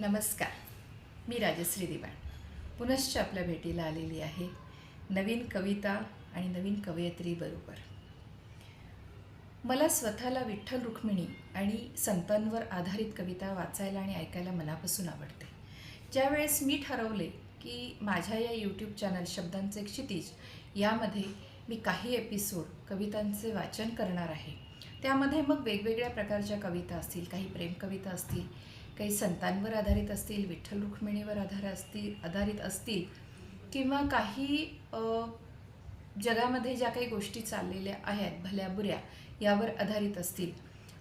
नमस्कार. मी राजश्री दिवाण. पुनश्च आपल्या भेटीला आलेली आहे नवीन कविता आणि नवीन कवयित्रीबरोबर मला स्वतःला विठ्ठल रुक्मिणी आणि संतांवर आधारित कविता वाचायला आणि ऐकायला मनापासून आवडते. ज्यावेळेस मी ठरवले की माझ्या या यूट्यूब चॅनल शब्दांचे क्षितिज यामध्ये मी काही एपिसोड कवितांचे वाचन करणार आहे. त्यामध्ये मग वेगवेगळ्या प्रकारच्या कविता असतील काही प्रेम कविता असतील काही संतांवर आधारित असतील विठ्ठल रुक्मिणीवर आधार असतील आधारित असतील किंवा काही जगामध्ये ज्या काही गोष्टी चाललेल्या आहेत भल्या बुऱ्या यावर आधारित असतील.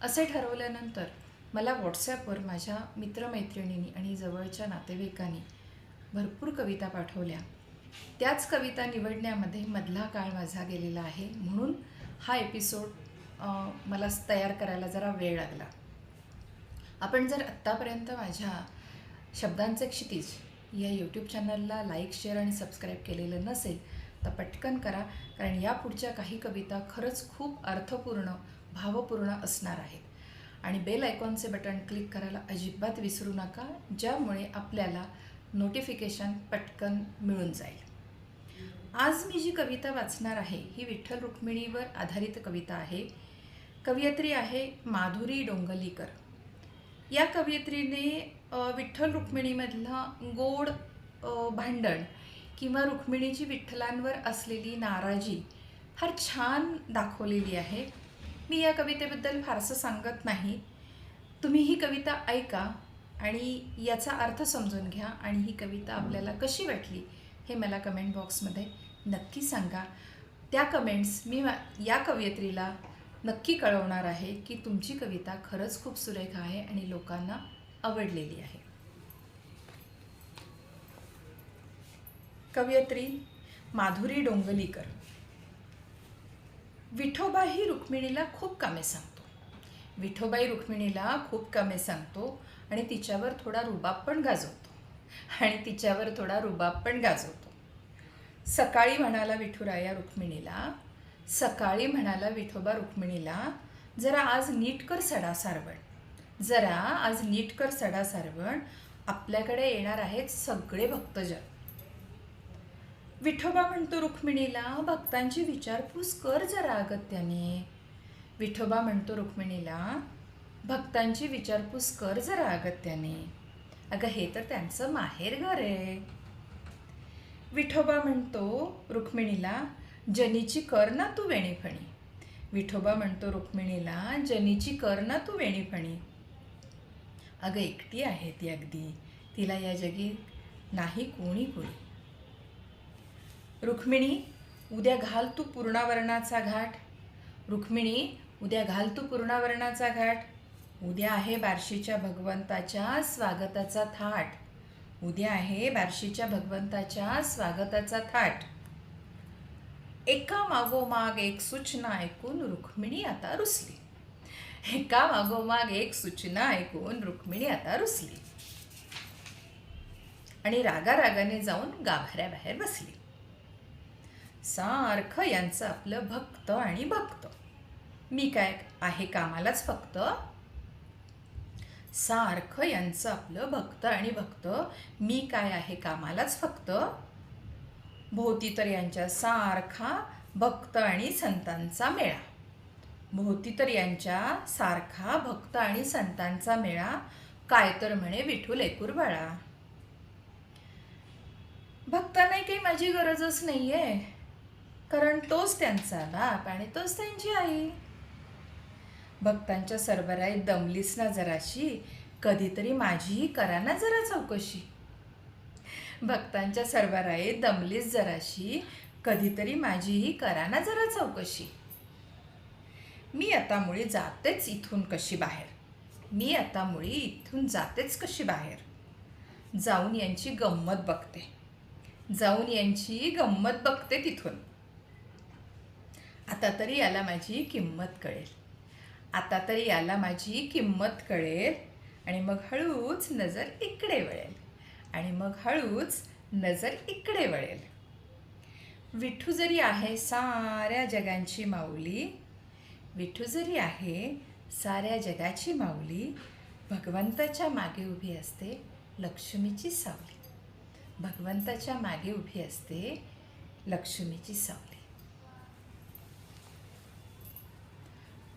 असे ठरवल्यानंतर मला व्हॉट्सॲपवर माझ्या मित्रमैत्रिणींनी आणि जवळच्या नातेवाईकांनी भरपूर कविता पाठवल्या. त्याच कविता निवडण्यामध्ये मधला काळ माझा गेलेला आहे म्हणून हा एपिसोड मला तयार करायला जरा वेळ लागला. आपण जर आत्तापर्यंत माझ्या शब्दांचे क्षितिज या यूट्यूब चॅनलला लाईक शेअर आणि सबस्क्राईब केलेलं नसेल तर पटकन करा कारण या पुढच्या काही कविता खरंच खूप अर्थपूर्ण भावपूर्ण असणार आहेत. आणि बेल आयकॉनचे बटन क्लिक करायला अजिबात विसरू नका ज्यामुळे आपल्याला नोटिफिकेशन पटकन मिळून जाईल. आज मी जी कविता वाचणार आहे ही विठ्ठल रुक्मिणीवर आधारित कविता आहे. कवयित्री आहे माधुरी डोंगलीकर. या कवयित्रीने विठ्ठल रुक्मिणीमधलं गोड भांडण किंवा रुक्मिणीची विठ्ठलांवर असलेली नाराजी फार छान दाखवलेली आहे. मी या कवितेबद्दल फारसं सांगत नाही. तुम्ही ही कविता ऐका आणि याचा अर्थ समजून घ्या आणि ही कविता आपल्याला कशी वाटली हे मला कमेंट बॉक्समध्ये नक्की सांगा. त्या कमेंट्स मी मा- या कवयित्रीला नक्की कळवणार आहे की तुमची कविता खरंच खूप सुरेख आहे आणि लोकांना आवडलेली आहे. कवयित्री माधुरी डोंगलीकर. विठोबा ही रुक्मिणीला खूप कामे सांगतो. विठोबाई रुक्मिणीला खूप कामे सांगतो आणि तिच्यावर थोडा रुबाब पण गाजवतो. आणि तिच्यावर थोडा रुबाब पण गाजवतो. सकाळी म्हणाला विठुराया रुक्मिणीला सकाळी म्हणाला विठोबा रुक्मिणीला जरा आज नीट कर सडा सारवण. जरा आज नीट कर सडा सारवण. आपल्याकडे येणार आहेत सगळे भक्तजन. विठोबा म्हणतो रुक्मिणीला भक्तांची विचारपूस कर जरा अगत्याने. विठोबा म्हणतो रुक्मिणीला भक्तांची विचारपूस कर जरा अगत्याने. अगं हे तर त्यांचं माहेर घर आहे. विठोबा म्हणतो रुक्मिणीला जनीची कर ना तू वेणीफणी. विठोबा म्हणतो रुक्मिणीला जनीची कर ना तू वेणीफणी. अगं एकटी आहे ती अगदी. तिला या जगी नाही कोणी कोणी. रुक्मिणी उद्या घाल तू पूर्णावरणाचा घाट. रुक्मिणी उद्या घाल तू पूर्णावरणाचा घाट. उद्या आहे बार्शीच्या भगवंताच्या स्वागताचा थाट. उद्या आहे बार्शीच्या भगवंताच्या स्वागताचा थाट. एका मागोमाग एक सूचना ऐकून रुक्मिणी आता रुसली. एका मागोमाग एक सूचना ऐकून रुक्मिणी आता रुसली. आणि रागारागाने जाऊन गाभाऱ्याबाहेर बसली. सारखं यांचं आपलं भक्त आणि भक्त. मी काय आहे कामालाच फक्त? सारखं यांचं आपलं भक्त आणि भक्त. मी काय आहे कामालाच फक्त? भोवती तर यांच्या सारखा भक्त आणि संतांचा मेळा. भोवती तर यांच्या सारखा भक्त आणि संतांचा मेळा काय तर म्हणे विठू लेकूर बाळा भक्तांनाही काही माझी गरजच नाही आहे कारण तोच त्यांचा बाप आणि तोच त्यांची आई. भक्तांच्या सरबराईत दमलीस ना जराशी कधीतरी माझीही करा ना जरा चौकशी. भक्तांच्या सर्वराई दमलीस जराशी. कधीतरी माझीही करा ना जरा चौकशी. मी आता मुळी जातेच इथून कशी बाहेर? मी आता मुळी इथून जातेच कशी बाहेर? जाऊन यांची गंमत बघते. जाऊन यांची गंमत बघते तिथून. आता तरी याला माझी किंमत कळेल. आता तरी याला माझी किंमत कळेल. आणि मग हळूच नजर इकडे वळेल. आणि मग हळूच नजर इकडे वळेल. विठू जरी आहे साऱ्या जगांची माऊली विठू जरी आहे साऱ्या जगाची माऊली भगवंताच्या मागे उभी असते लक्ष्मीची सावली. भगवंताच्या मागे उभी असते लक्ष्मीची सावली.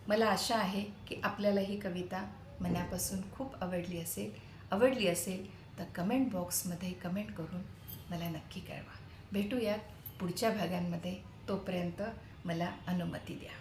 मला आशा आहे की आपल्याला ही कविता मनापासून खूप आवडली असेल आवडली असेल. तर कमेंट बॉक्समध्ये कमेंट करून मला नक्की कळवा. भेटूयात पुढच्या भागांमध्ये. तोपर्यंत मला अनुमती द्या.